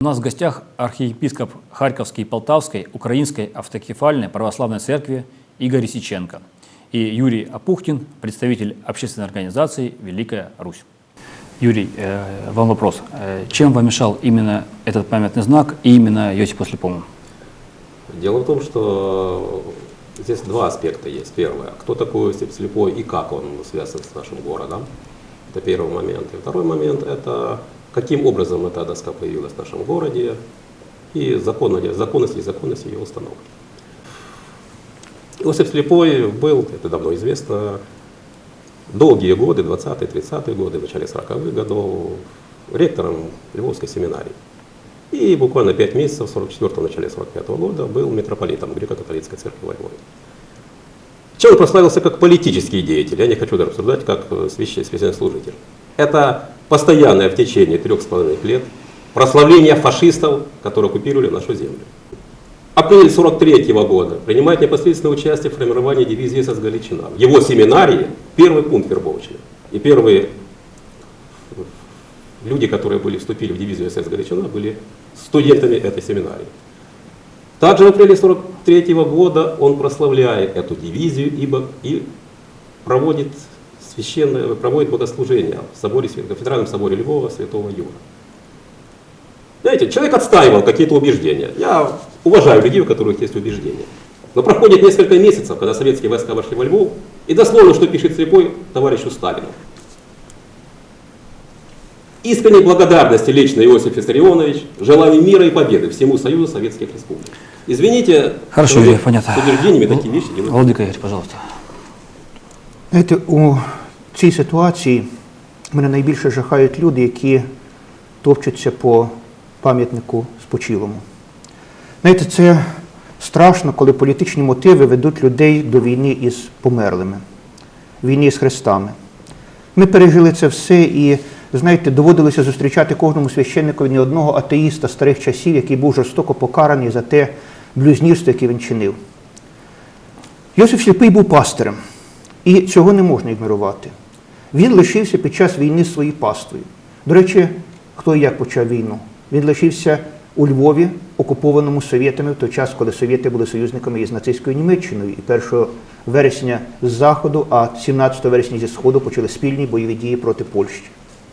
У нас в гостях архиепископ Харьковской и Полтавской Украинской автокефальной православной церкви Игорь Исиченко и Юрий Апухтин, представитель общественной организации «Великая Русь». Юрий, э, вам вопрос. Э, Чем вам мешал именно этот памятный знак и именно Иосифу Слепому? Дело в том, что здесь два аспекта есть. Первое, кто такой Осип Слепой и как он связан с нашим городом. Это первый момент. И второй момент, это каким образом эта доска появилась в нашем городе и законно ли- законность законность ее установки. Иосиф Слепой был, это давно известно, долгие годы, 20-30-е годы, в начале 40-х годов, ректором Львовской семинарии. И буквально 5 месяцев, в 44-м, начале 45 года, был митрополитом греко-католической церкви во Львове. Чем он прославился как политический деятель, я не хочу даже обсуждать, как э, священ- священнослужитель. Это постоянное в течение трех с половиной лет прославление фашистов, которые оккупировали нашу землю. Апрель 43 года принимает непосредственное участие в формировании дивизии СС Галичина. В его семинарии первый пункт вербовочный. И первые люди, которые были, вступили в дивизию СС Галичина, были студентами этой семинарии. Также в апреле 43 года он прославляет эту дивизию ибо и проводит священное, проводит богослужение в соборе, в кафедральном соборе Львова Святого Юра. Знаете, человек отстаивал какие-то убеждения. Я уважаю людей, у которых есть убеждения. Но проходит несколько месяцев, когда советские войска вошли во Львов, и дословно, что пишет слепой товарищу Сталину. Искренней благодарности лично Иосиф Виссарионович, желаю мира и победы всему Союзу Советских Республик. Извините, Хорошо, что Юрий, понятно. с убеждениями такие вещи делают. Владыка Игорь, пожалуйста. Знаєте, у цій ситуації мене найбільше жахають люди, які топчуться по пам'ятнику спочилому. Знаєте, це страшно, коли політичні мотиви ведуть людей до війни із померлими, війни з хрестами. Ми пережили це все і, знаєте, доводилося зустрічати кожному священникові не одного атеїста старих часів, який був жорстоко покараний за те блюзнірство, яке він чинив. Йосиф Сліпий був пастирем, і цього не можна ігнорувати. Він лишився під час війни своєю паствою. До речі, хто і як почав війну? Він лишився у Львові, окупованому совєтами в той час, коли совєти були союзниками із нацистською Німеччиною. І 1 вересня з заходу, а 17 вересня зі сходу почали спільні бойові дії проти Польщі.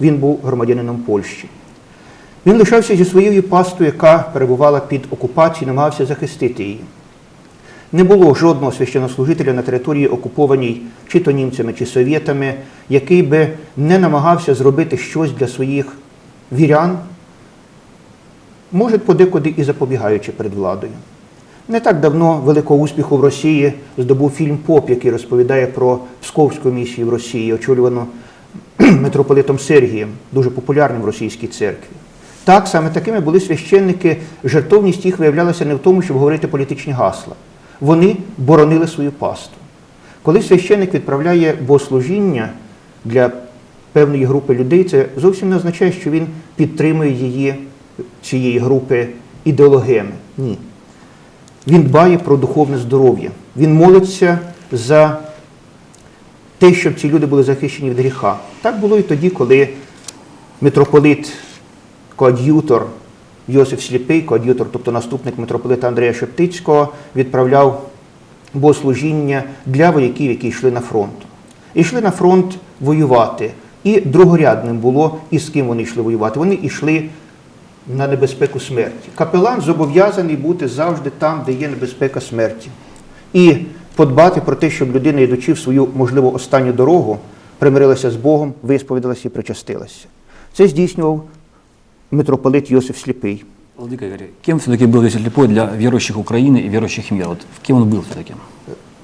Він був громадянином Польщі. Він лишався зі своєю пастою, яка перебувала під окупацією, намагався захистити її. Не було жодного священнослужителя на території, окупованій чи то німцями, чи совєтами, який би не намагався зробити щось для своїх вірян, може подекуди і запобігаючи перед владою. Не так давно великого успіху в Росії здобув фільм Поп, який розповідає про Псковську місію в Росії, очолювану митрополитом Сергієм, дуже популярним в російській церкві. Так, саме такими були священники, жертовність їх виявлялася не в тому, щоб говорити політичні гасла. Вони боронили свою пасту. Коли священник відправляє богослужіння для певної групи людей, це зовсім не означає, що він підтримує її, цієї групи ідеологеми. Ні. Він дбає про духовне здоров'я. Він молиться за те, щоб ці люди були захищені від гріха. Так було і тоді, коли митрополит, коад'ютор Йосиф Сліпий, коад'ютор, тобто наступник митрополита Андрія Шептицького, відправляв богослужіння для вояків, які йшли на фронт. І йшли на фронт воювати. І другорядним було, і з ким вони йшли воювати. Вони йшли на небезпеку смерті. Капелан зобов'язаний бути завжди там, де є небезпека смерті. І подбати про те, щоб людина, йдучи в свою, можливо, останню дорогу, примирилася з Богом, висповідалася і причастилася. Це здійснював митрополит Йосиф Сліпий. Владыка Игорь, кем все-таки был Иосиф Слепой для верующих Украины и верующих мира? Вот кем он был все-таки?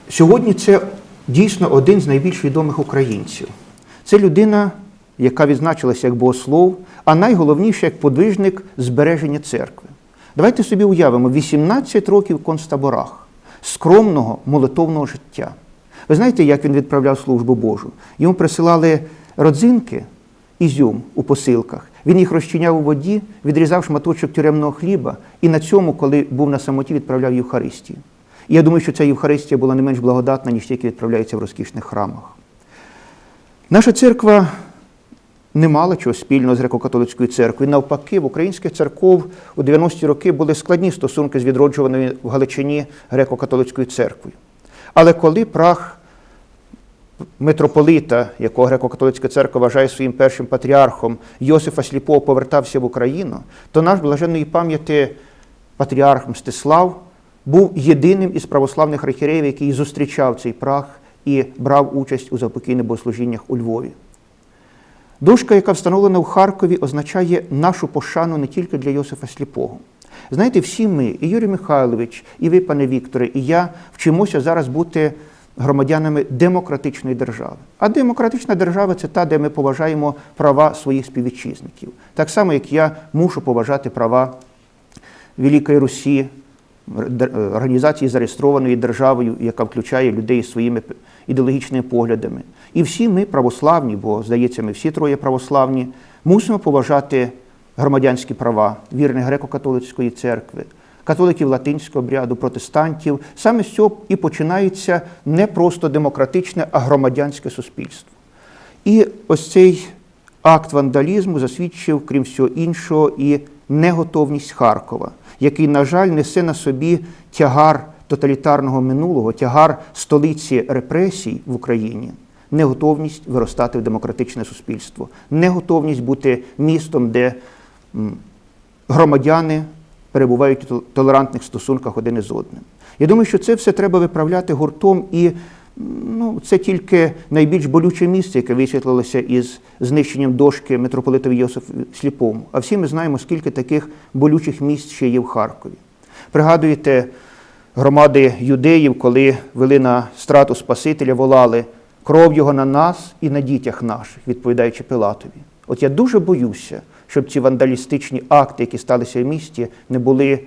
Сьогодні це дійсно один з найбільш відомих українців. Це людина, яка відзначилася як богослов, а найголовніше як подвижник збереження церкви. Давайте собі уявимо 18 років в концтаборах, скромного молитовного життя. Ви знаєте, як він відправляв службу Божу? Йому присилали родзинки, ізюм у посилках. Він їх розчиняв у воді, відрізав шматочок тюремного хліба і на цьому, коли був на самоті, відправляв Євхаристію. І я думаю, що ця Євхаристія була не менш благодатна, ніж ті, які відправляються в розкішних храмах. Наша церква не мала чого спільного з греко-католицькою церквою. Навпаки, в українських церков у 90-ті роки були складні стосунки з відроджуваною в Галичині греко-католицькою церквою. Але коли прах митрополита, якого греко-католицька церква вважає своїм першим патріархом, Йосифа Сліпого повертався в Україну, то наш блаженної пам'яті патріарх Мстислав був єдиним із православних архієреїв, який зустрічав цей прах і брав участь у запокійних богослужіннях у Львові. Дошка, яка встановлена в Харкові, означає нашу пошану не тільки для Йосифа Сліпого. Знаєте, всі ми, і Юрій Михайлович, і ви, пане Вікторе, і я вчимося зараз бути громадянами демократичної держави. А демократична держава це та, де ми поважаємо права своїх співвітчизників. Так само, як я мушу поважати права Великої Русі, е, організації, зареєстрованої державою, яка включає людей своїми ідеологічними поглядами. І всі ми православні, бо, здається, ми всі троє православні, мусимо поважати громадянські права вірних греко-католицької церкви, католиків латинського обряду, протестантів. Саме з цього і починається не просто демократичне, а громадянське суспільство. І ось цей акт вандалізму засвідчив, крім всього іншого, і неготовність Харкова, який, на жаль, несе на собі тягар тоталітарного минулого, тягар столиці репресій в Україні, неготовність виростати в демократичне суспільство, неготовність бути містом, де громадяни перебувають у толерантних стосунках один із одним. Я думаю, що це все треба виправляти гуртом, і ну, це тільки найбільш болюче місце, яке висвітлилося із знищенням дошки митрополитові Йосифу Сліпому. А всі ми знаємо, скільки таких болючих місць ще є в Харкові. Пригадуєте громади юдеїв, коли вели на страту Спасителя, волали кров його на нас і на дітях наших, відповідаючи Пилатові. От я дуже боюся, щоб ці вандалістичні акти, які сталися в місті, не були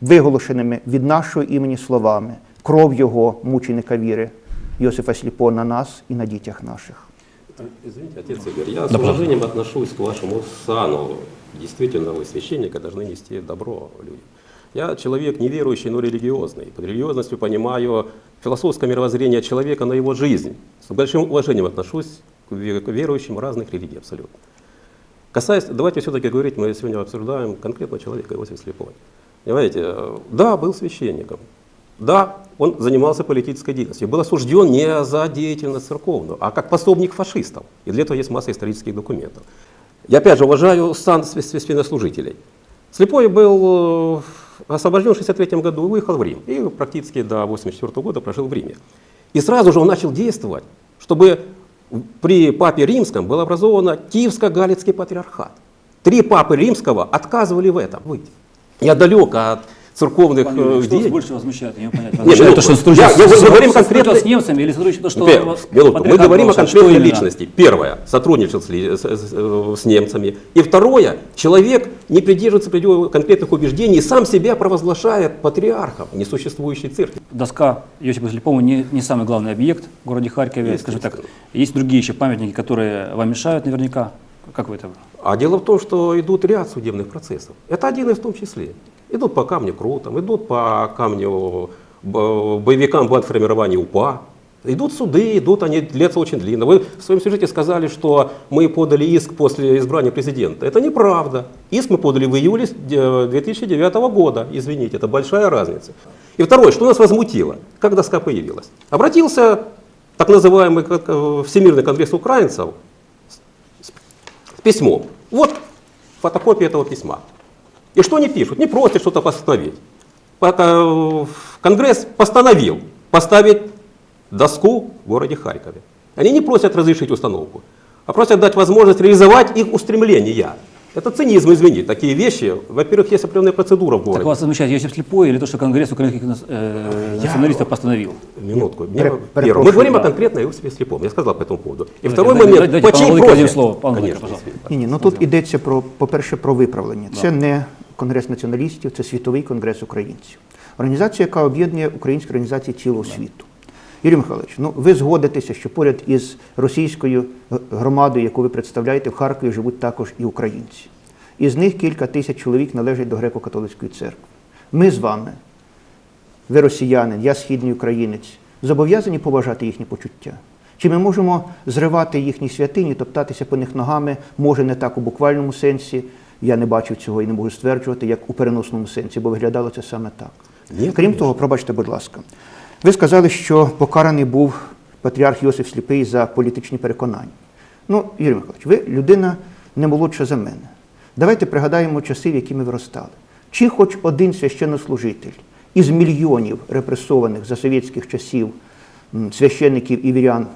виголошеними від нашого імені словами кров його, мученика віри, Йосифа Сліпо на нас і на дітях наших. Извините, отец Игорь, я с уважением отношусь к вашему сану. Действительно, вы, священника, должны нести добро людям. Я человек неверующий, но религиозный. Под религиозностью понимаю философское мировоззрение человека на его жизнь. С большим уважением отношусь к ве- к верующим разных религий абсолютно. Касаясь, давайте все-таки говорить, мы сегодня обсуждаем конкретно человека Иосиф Слепой. Понимаете, да, был священником, да, он занимался политической деятельностью, был осужден не за деятельность церковную, а как пособник фашистов. И для этого есть масса исторических документов. Я опять же уважаю сан свя- священнослужителей. Слепой был э, освобожден в 1963 году и выехал в Рим. И практически до 1984 года прожил в Риме. И сразу же он начал действовать, чтобы при папе римском был образован Киевско-Галицкий патриархат. Три папы римского отказывали в этом быть. Я далек от церковных Пан э, что больше возмущает? Не понять. Нет, Возмущает то, что он я- я- мы говорим конкретно- с немцами или сотрудничает то, что... Минутку. Мы говорим о конкретной личности. Первое, сотрудничал с, ли- с- с- э, с немцами. И второе, человек не придерживается конкретных убеждений и сам себя провозглашает патриархом несуществующей церкви. Доска Иосифа Слепому не, не самый главный объект в городе Харькове, Есть, скажем так. Есть другие еще памятники, которые вам мешают наверняка. Как вы это? А дело в том, что идут ряд судебных процессов. Это один из в том числе. Идут по камню Крутам, идут по камню боевикам бандформирования УПА. Идут суды, идут они длятся очень длинно. Вы в своем сюжете сказали, что мы подали иск после избрания президента. Это неправда. Иск мы подали в июле э, 2009 года. Извините, это большая разница. И второе, что нас возмутило, как доска появилась. Обратился так называемый э, Всемирный конгресс украинцев с письмом. Вот фотокопия этого письма. И что они пишут? Не просят что-то постановить. Э, Конгресс постановил поставить доску в городе Харькове. Они не просят разрешить установку, а просят дать возможность реализовать их устремления. Это цинизм, извини, такие вещи. Во-первых, есть определенная процедура в Так городе. вас возмущает Иосиф Слепой или то, что Конгресс украинских э, националистов постановил? Минутку. Пер- Мне- Первое. перепрошую, Мы говорим да. о конкретно Иосифе Слепом. Я сказал по этому поводу. И Давайте, второй давайте, момент. давайте, по просьбе? один слово. Пан Конечно. Ні, ні, ну тут йдеться про, по-перше, про виправлення. Це не Конгрес націоналістів, це Світовий конгрес українців. Організація, яка об'єднує українські організації цілого світу. Юрій Михайлович, ну ви згодитеся, що поряд із російською громадою, яку ви представляєте, в Харкові живуть також і українці. Із них кілька тисяч чоловік належать до греко-католицької церкви. Ми з вами, ви росіянин, я східний українець, зобов'язані поважати їхні почуття. Чи ми можемо зривати їхні святині, топтатися по них ногами, може не так у буквальному сенсі. Я не бачив цього і не можу стверджувати, як у переносному сенсі, бо виглядало це саме так. Ні, Крім того, пробачте, будь ласка, ви сказали, що покараний був патріарх Йосиф Сліпий за політичні переконання. Ну, Юрій Михайлович, ви людина не молодша за мене. Давайте пригадаємо часи, в які ми виростали. Чи хоч один священнослужитель із мільйонів репресованих за совєтських часів священників і вірян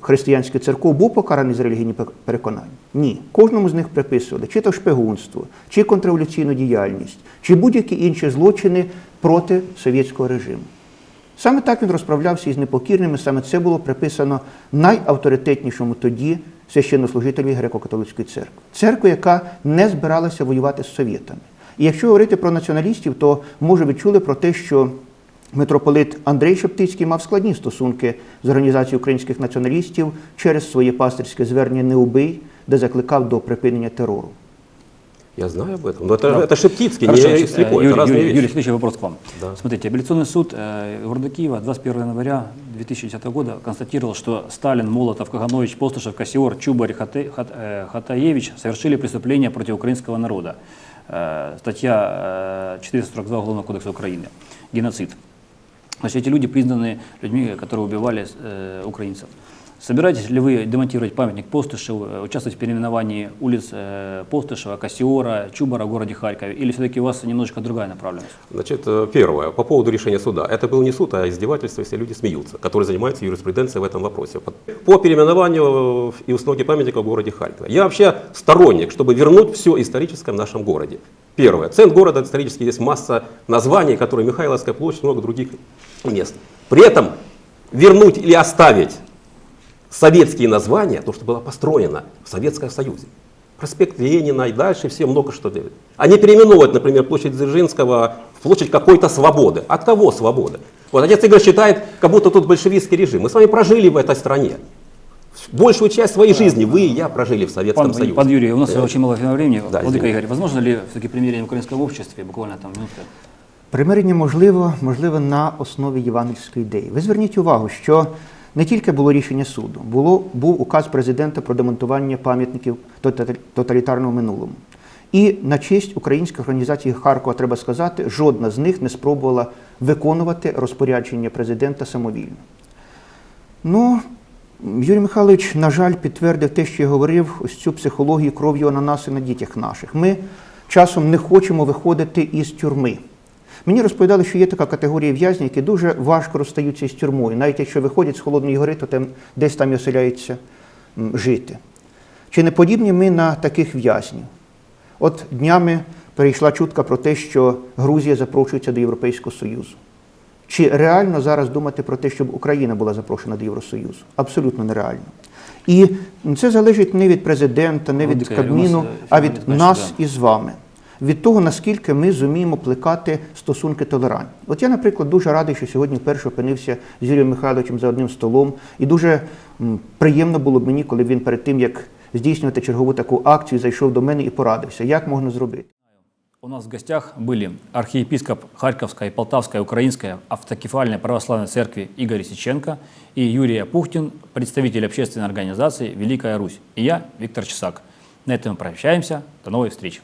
християнських церков був покараний за релігійні переконання? Ні. Кожному з них приписували чи то шпигунство, чи контрреволюційну діяльність, чи будь-які інші злочини проти совєтського режиму. Саме так він розправлявся із непокірними, саме це було приписано найавторитетнішому тоді священнослужителю греко-католицької церкви. Церкви, яка не збиралася воювати з совєтами. І якщо говорити про націоналістів, то може ви чули про те, що митрополит Андрей Шептицький мав складні стосунки з організацією українських націоналістів через своє пастирське звернення «Не убий», де закликав до припинення терору. Я знаю об этом. Но это, Да. это Шептицкий, Хорошо, не э, слепой, Юрий, это разные Юрий, вещи. Юрий, следующий вопрос к вам. Да. Смотрите, апелляционный суд э, города Киева 21 января 2010 года констатировал, что Сталин, Молотов, Каганович, Постышев, Кассиор, Чубарь, Хаты- Хат- э, Хатаевич совершили преступления против украинского народа. Э, Статья э, 442 Уголовного кодекса Украины. Геноцид. Значит, эти люди признаны людьми, которые убивали э, украинцев. Собираетесь ли вы демонтировать памятник Постышеву, э, участвовать в переименовании улиц э, Постышева, Кассиора, Чубара в городе Харькове? Или все-таки у вас немножечко другая направленность? Значит, э, первое, по поводу решения суда. Это был не суд, а издевательство, если люди смеются, которые занимаются юриспруденцией в этом вопросе. По- переименованию и установке памятника в городе Харькове. Я вообще сторонник, чтобы вернуть все историческое в нашем городе. Первое. Центр города исторически есть масса названий, которые Михайловская площадь, много других мест. При этом вернуть или оставить советские названия, то, что было построено в Советском Союзе. Проспект Ленина и дальше все много что делают. А не переименовывать, например, площадь Дзержинского в площадь какой-то свободы. От кого свободы? Вот отец Игорь считает, как будто тут большевистский режим. Мы с вами прожили в этой стране. Большую часть своей жизни вы и я прожили в Советском Пан, Союзе. пан Юрий, у нас Понимаете? очень мало времени. Да, Владыка извините. Игорь, возможно ли все-таки примирение в украинском обществе? Буквально там минутка. Примирення можливо, можливо на основі євангельської ідеї. Ви зверніть увагу, що не тільки було рішення суду, було, був указ президента про демонтування пам'ятників тота- тоталітарного минулому. І на честь українських організацій Харкова, треба сказати, жодна з них не спробувала виконувати розпорядження президента самовільно. Ну, Юрій Михайлович, на жаль, підтвердив те, що я говорив, ось цю психологію кров'ю на нас і на дітях наших. Ми часом не хочемо виходити із тюрми. Мені розповідали, що є така категорія в'язнів, які дуже важко розстаються із тюрмою. Навіть якщо виходять з холодної гори, то там, десь там і оселяються жити. Чи не подібні ми на таких в'язнів? От днями перейшла чутка про те, що Грузія запрошується до Європейського Союзу. Чи реально зараз думати про те, щоб Україна була запрошена до Євросоюзу? Абсолютно нереально. І це залежить не від президента, не від Кабміну, е, а від нас із вами Від того, наскільки ми зуміємо плекати стосунки толерантні. От я, наприклад, дуже радий, що сьогодні вперше опинився з Юрієм Михайловичем за одним столом. І дуже м, приємно було б мені, коли він перед тим, як здійснювати чергову таку акцію, зайшов до мене і порадився, як можна зробити. У нас в гостях были архиепископ Харьковской, Полтавской, Украинской автокефальной православной церкви Игорь Сиченко и Юрий Апухтин, представитель общественной организации «Великая Русь». И я, Виктор Чесак. На этом мы прощаемся. До новых встреч.